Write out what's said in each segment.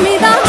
米 사.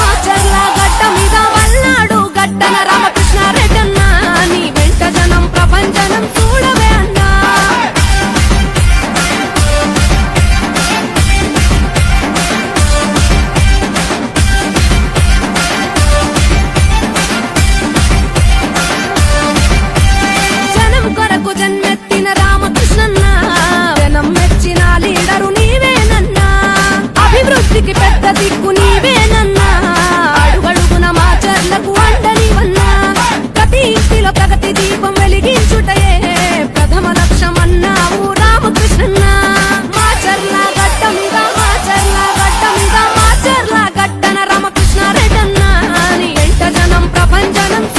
Don't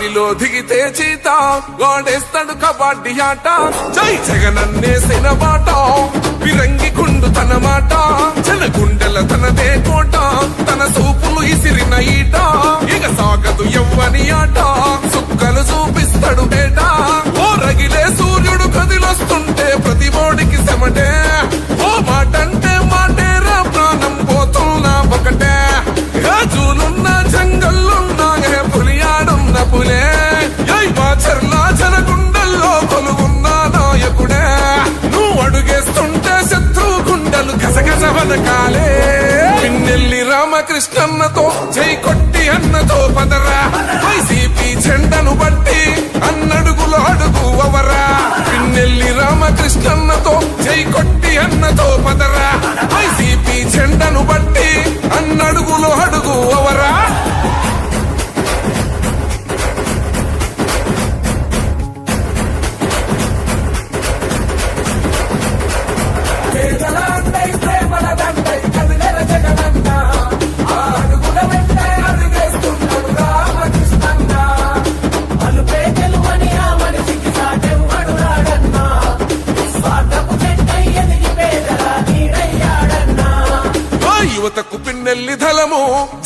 బరిలో దిగితే చీత. వాడేస్తాడు కబడ్డీ ఆట. జై జగనన్నేసిన బాట విరంగి గుండు తన మాట. జన గుండెల తనదే కోట. తన సూపులు ఇసిరిన ఈట. ఇక సాగదు ఎవ్వని ఆట. సుక్కలు చూపిస్తాడు బేటా కృష్ణమ్మతో చేయి కొట్టి అన్నతో పదరా.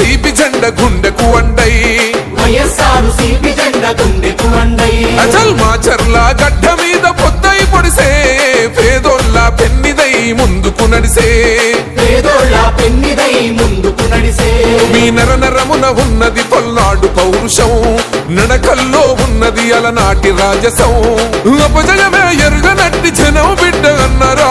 సిపి జెండ గుండెకు వండై వైఎస్ఆర్ సిపి జెండ గుండెకు వండై అచల్ మాచర్ల గడ్డ మీద పొద్దై పొడిసే. పేదోళ్ళ పెన్నిదై ముందుకు నడిసే. పేదోళ్ళ పెన్నిదై ముందుకు నడిసే. మీ నర నరమున ఉన్నది పల్నాడు పౌరుషం. నడకల్లో ఉన్నది అలనాటి రాజసం. అపజయమే ఎరుగనట్టి జనం బిడ్డ అన్నరా.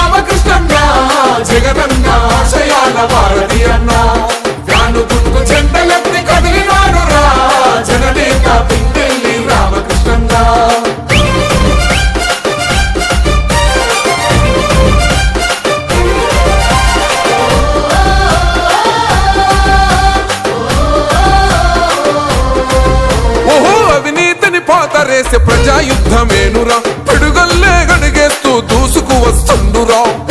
జగనన్న ఆశయాల వారధి అన్న. వ్యాను గుర్తు చెండలెత్తి కదిలినాడు రా జననేత పిండెల్లి రామకృష్ణన్న. పాతరేసే ప్రజాయుద్ధమేనురా. పిడుగల్లే గడిగేస్తూ దూసుకు వస్తుండురా.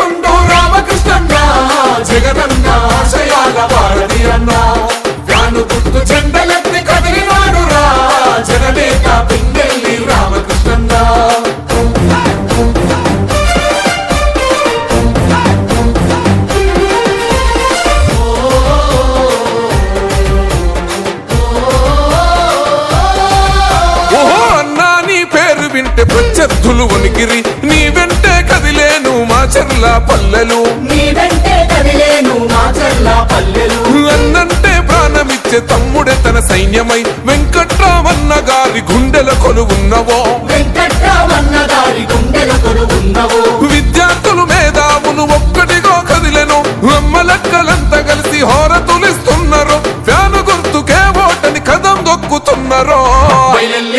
కదిలేను చల్ల పల్లెలు. అన్నంటే ప్రాణమిచ్చే తమ్ముడే తన సైన్యమై. వెంకట్రామన్న గారి గుండెల కొలువున్నవో. వెంకట్రామన్న గారి గుండెల కొలువున్నవు. విద్యార్థులు మేధావులు ఒక్కటిగా కదిలెను. అమ్మలక్కలంతా కలిసి హోరతులిస్తున్నారు. ఫ్యాను గుర్తుకే ఓటని కదం దొక్కుతున్నారు.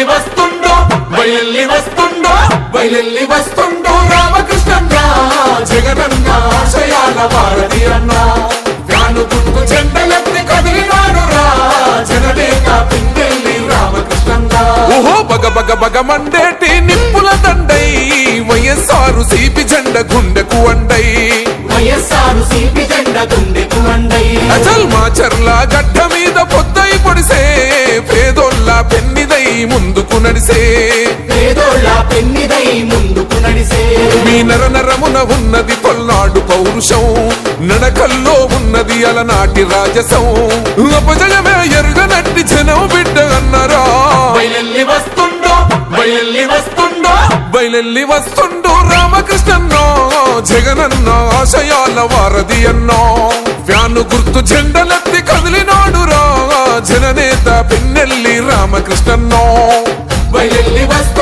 వస్తుండో వస్తుండో వస్తుండో. పెన్నిదై ముందుకు నడిసే. పేదోళ్ళ పెన్నిదై ముందుకు నడిసే. మీ నర నరమున ఉన్నది పల్నాడు పౌరుషం. నడకల్లో ఉన్నది అలనాటి రాజసం. అపజయమే ఎరుగనట్టి జనం బిడ్డ అన్నరా. బయలెల్లి వస్తుండో బయలెల్లి వస్తుండో. బయలెల్లి వస్తుండు రామకృష్ణన్నో జగనన్న ఆశయాల వారధి అన్నో ఫ్యాను గుర్తు జననేత పిన్నెల్లి రామకృష్ణన్నో. బయలెల్లి వస్తుండు